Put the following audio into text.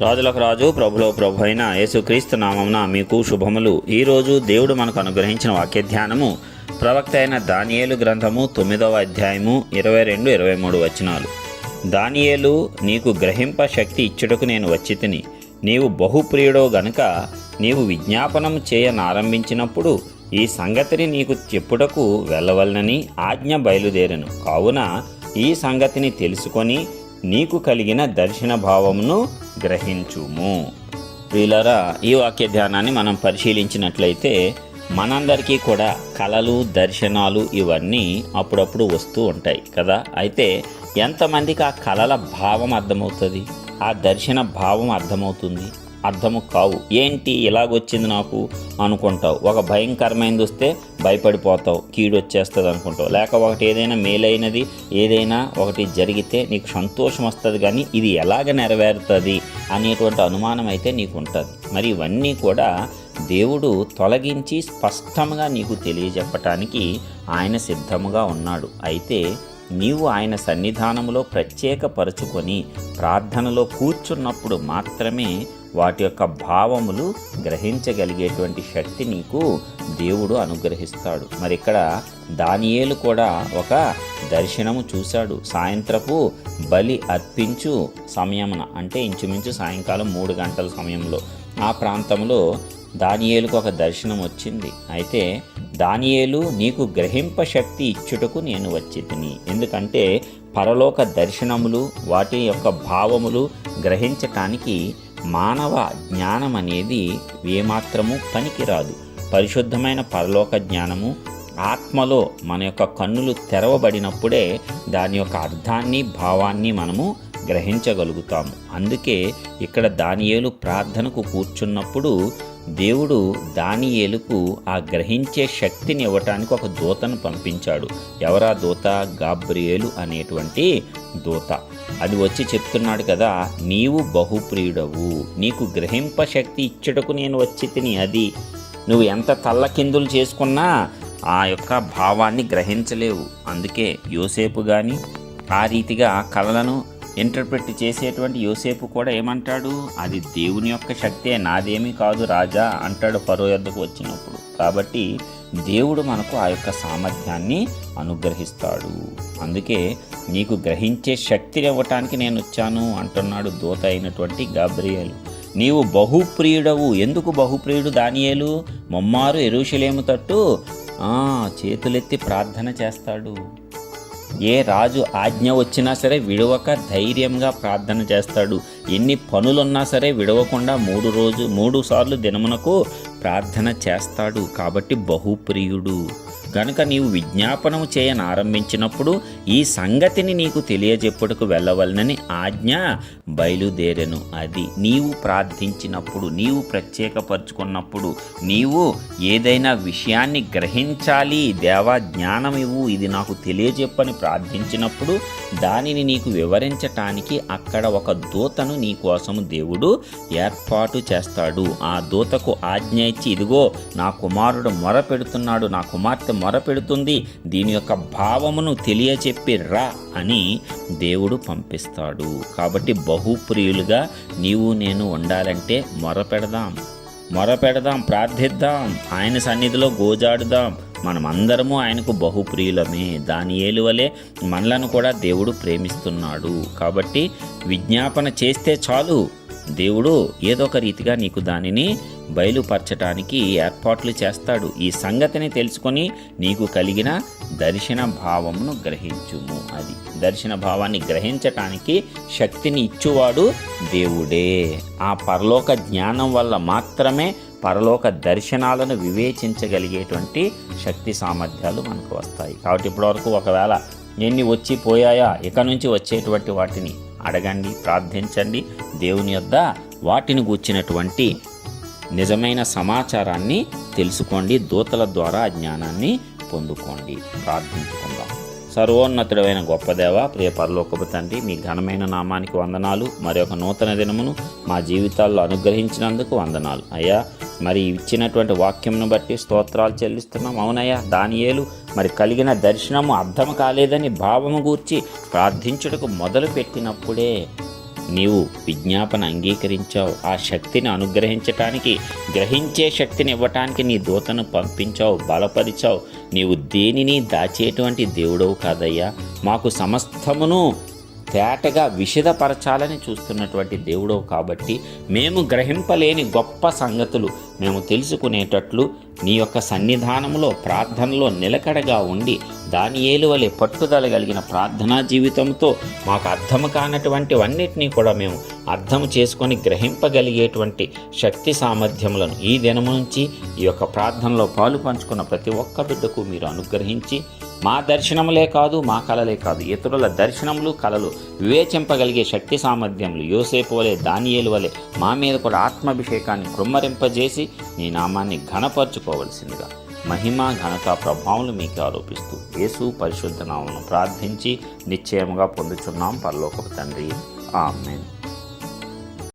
రాజులకు రాజు ప్రభులో ప్రభు అయిన యేసుక్రీస్తు నామమున మీకు శుభములు. ఈరోజు దేవుడు మనకు అనుగ్రహించిన వాక్య ధ్యానము ప్రవక్త అయిన దానియేలు గ్రంథము తొమ్మిదవ అధ్యాయము ఇరవై రెండు ఇరవై మూడు వచనాలు. దానియేలు నీకు గ్రహింప శక్తి ఇచ్చుటకు నేను వచ్చి తిని నీవు బహుప్రియుడో గనుక నీవు విజ్ఞాపనం చేయనారంభించినప్పుడు ఈ సంగతిని నీకు చెప్పుటకు వెళ్ళవలనని ఆజ్ఞ బయలుదేరను. కావున ఈ సంగతిని తెలుసుకొని నీకు కలిగిన దర్శన భావమును గ్రహించుము. వీళ్ళరా ఈ వాక్య ధ్యానాన్ని మనం పరిశీలించినట్లయితే మనందరికీ కూడా కళలు దర్శనాలు ఇవన్నీ అప్పుడప్పుడు వస్తూ ఉంటాయి కదా. అయితే ఎంతమందికి ఆ కళల భావం అర్థమవుతుంది? ఆ దర్శన భావం అర్థమవుతుంది? అర్థము కావు. ఏంటి ఇలాగొచ్చింది నాకు అనుకుంటావు. ఒక భయంకరమైనది వస్తే భయపడిపోతావు కీడు వచ్చేస్తుంది అనుకుంటావు. లేక ఒకటి ఏదైనా మేలైనది ఏదైనా ఒకటి జరిగితే నీకు సంతోషం వస్తుంది కానీ ఇది ఎలాగ నెరవేరుతుంది? అనేటువంటి అనుమానం అయితే నీకు ఉంటుంది మరి ఇవన్నీ కూడా దేవుడు తొలగించి స్పష్టంగా నీకు తెలియజెప్పటానికి ఆయన సిద్ధముగా ఉన్నాడు. అయితే నీవు ఆయన సన్నిధానములో ప్రత్యేకపరుచుకొని ప్రార్థనలో కూర్చున్నప్పుడు మాత్రమే వాటి యొక్క భావములు గ్రహించగలిగేటువంటి శక్తి నీకు దేవుడు అనుగ్రహిస్తాడు. మరి ఇక్కడ దానియేలు కూడా ఒక దర్శనము చూశాడు. సాయంత్రపు బలి అర్పించు సమయమున అంటే ఇంచుమించు సాయంకాలం మూడు గంటల సమయంలో. ఆ ప్రాంతంలో దానియేలుకు ఒక దర్శనం వచ్చింది. అయితే దానియేలు నీకు గ్రహింప శక్తి ఇచ్చుటకు నేను వచ్చి తిని ఎందుకంటే పరలోక దర్శనములు వాటి యొక్క భావములు గ్రహించటానికి మానవ జ్ఞానం అనేది ఏమాత్రము పనికిరాదు. పరిశుద్ధమైన పరలోక జ్ఞానము ఆత్మలో మన యొక్క కన్నులు తెరవబడినప్పుడే దాని యొక్క అర్థాన్ని భావాన్ని మనము గ్రహించగలుగుతాము. అందుకే ఇక్కడ దానియేలు ప్రార్థనకు కూర్చున్నప్పుడు దేవుడు దానియేలుకు ఆ గ్రహించే శక్తిని ఇవ్వటానికి ఒక దూతను పంపించాడు. ఎవరా దూత? గాబ్రియేలు అనేటువంటి దూత. అది వచ్చి చెప్తున్నాడు కదా నీవు బహుప్రియుడవు. నీకు గ్రహింప శక్తి ఇచ్చుటకు నేను వచ్చి తిని అది. నువ్వు ఎంత తల్లకిందులు చేసుకున్నా ఆ యొక్క భావాన్ని గ్రహించలేవు. అందుకే యోసేపు కానీ ఆ రీతిగా కళలను ఇంటర్ప్రిట్ చేసేటువంటి యోసేపు కూడా ఏమంటాడు? అది దేవుని యొక్క శక్తే నాదేమీ కాదు రాజా అంటాడు పరో యొద్దకు వచ్చినప్పుడు. కాబట్టి దేవుడు మనకు ఆ యొక్క సామర్థ్యాన్ని అనుగ్రహిస్తాడు. అందుకే నీకు గ్రహించే శక్తిని ఇవ్వటానికి నేను వచ్చాను అంటున్నాడు దూత అయినటువంటి గాబ్రియలు. నీవు బహుప్రియుడవు. ఎందుకు బహుప్రియుడు దానియేలు? మొమ్మారు ఎరుషలేము తట్టు చేతులెత్తి ప్రార్థన చేస్తాడు. ఏ రాజు ఆజ్ఞ వచ్చినా సరే విడవక ధైర్యంగా ప్రార్థన చేస్తాడు. ఎన్ని పనులున్నా సరే విడవకుండా మూడు రోజు మూడు సార్లు దినమునకు ప్రార్థన చేస్తాడు. కాబట్టి బహుప్రియుడు. గనుక నీవు విజ్ఞాపనము చేయని ఆరంభించినప్పుడు ఈ సంగతిని నీకు తెలియజెప్పుటకు వెళ్ళవలనని ఆజ్ఞ బయలుదేరెను. అది నీవు ప్రార్థించినప్పుడు నీవు ప్రత్యేకపరుచుకున్నప్పుడు నీవు ఏదైనా విషయాన్ని గ్రహించాలి దేవా జ్ఞానం ఇవ్వు ఇది నాకు తెలియజెప్పని ప్రార్థించినప్పుడు దానిని నీకు వివరించటానికి అక్కడ ఒక దూతను నీ కోసము దేవుడు ఏర్పాటు చేస్తాడు. ఆ దూతకు ఆజ్ఞ ఇచ్చి ఇదిగో నా కుమారుడు మొర పెడుతున్నాడు నా కుమార్తె మొర పెడుతుంది దీని యొక్క భావమును తెలియచెప్పి రా అని దేవుడు పంపిస్తాడు. కాబట్టి బహుప్రియులుగా నీవు నేను ఉండాలంటే మొర పెడదాం మొర పెడదాం ప్రార్థిద్దాం ఆయన సన్నిధిలో గోజాడుదాం మనమందరము ఆయనకు బహుప్రియులమే. దాని ఏలువలే మనలను కూడా దేవుడు ప్రేమిస్తున్నాడు. కాబట్టి విజ్ఞాపన చేస్తే చాలు. దేవుడు ఏదో ఒక రీతిగా నీకు దానిని బయలుపరచటానికి ఏర్పాట్లు చేస్తాడు. ఈ సంగతిని తెలుసుకొని నీకు కలిగిన దర్శన భావమును గ్రహించుము. అది దర్శన భావాన్ని గ్రహించటానికి శక్తిని ఇచ్చువాడు దేవుడే. ఆ పరలోక జ్ఞానం వల్ల మాత్రమే పరలోక దర్శనాలను వివేచించగలిగేటువంటి శక్తి సామర్థ్యాలు మనకు వస్తాయి. కాబట్టి ఇప్పటివరకు ఒకవేళ ఎన్ని వచ్చి పోయాయా ఇక నుంచి వచ్చేటువంటి వాటిని అడగండి ప్రార్థించండి. దేవుని యొద్ద వాటిని గూర్చినటువంటి నిజమైన సమాచారాన్ని తెలుసుకోండి దూతల ద్వారా జ్ఞానాన్ని పొందుకోండి. ప్రార్థించుకుందాం. సర్వోన్నతుడైన గొప్పదేవ ప్రియ పరలోకపు తండ్రి మీ ఘనమైన నామానికి వందనాలు. మరి ఒక నూతన దినమును మా జీవితాల్లో అనుగ్రహించినందుకు వందనాలు. అయ్యా మరి ఇచ్చినటువంటి వాక్యంను బట్టి స్తోత్రాలు చెల్లిస్తున్నాం. అవునయ్యా దానియేలు మరి కలిగిన దర్శనము అర్థం కాలేదని భావము గూర్చి ప్రార్థించుటకు మొదలు పెట్టినప్పుడే నీవు విజ్ఞాపన అంగీకరించావు. ఆ శక్తిని అనుగ్రహించటానికి గ్రహించే శక్తిని ఇవ్వటానికి నీ దూతను పంపించావు బలపరిచావు. నీవు దేనిని దాచేటువంటి దేవుడవు కాదయ్యా. మాకు సమస్తమును తేటగా విషదపరచాలని చూస్తున్నటువంటి దేవుడు కాబట్టి మేము గ్రహింపలేని గొప్ప సంగతులు మేము తెలుసుకునేటట్లు నీ యొక్క సన్నిధానంలో ప్రార్థనలో నిలకడగా ఉండి దాని ఏలువలే పట్టుదల కలిగిన ప్రార్థనా జీవితంతో మాకు అర్థం కానటువంటివన్నిటినీ కూడా మేము అర్థం చేసుకొని గ్రహింపగలిగేటువంటి శక్తి సామర్థ్యములను ఈ దినము నుంచి ఈ యొక్క ప్రార్థనలో పాలు పంచుకున్న ప్రతి ఒక్క బిడ్డకు మీరు అనుగ్రహించి మా దర్శనములే కాదు మా కళలే కాదు. ఇతరుల దర్శనములు కళలు వివేచింపగలిగే శక్తి సామర్థ్యములు. యోసేపు వలె దానియేలు వలె మా మీద కూడా ఆత్మాభిషేకాన్ని కృమ్మరింపజేసి నీ నామాన్ని ఘనపరచుకోవలసిందిగా మహిమ ఘనత ప్రభావములు మీకు ఆరోపిస్తూ యేసు పరిశుద్ధ నామను ప్రార్థించి నిశ్చయముగా పొందుచున్నాం. పరలోకపు తండ్రి. ఆమెన్.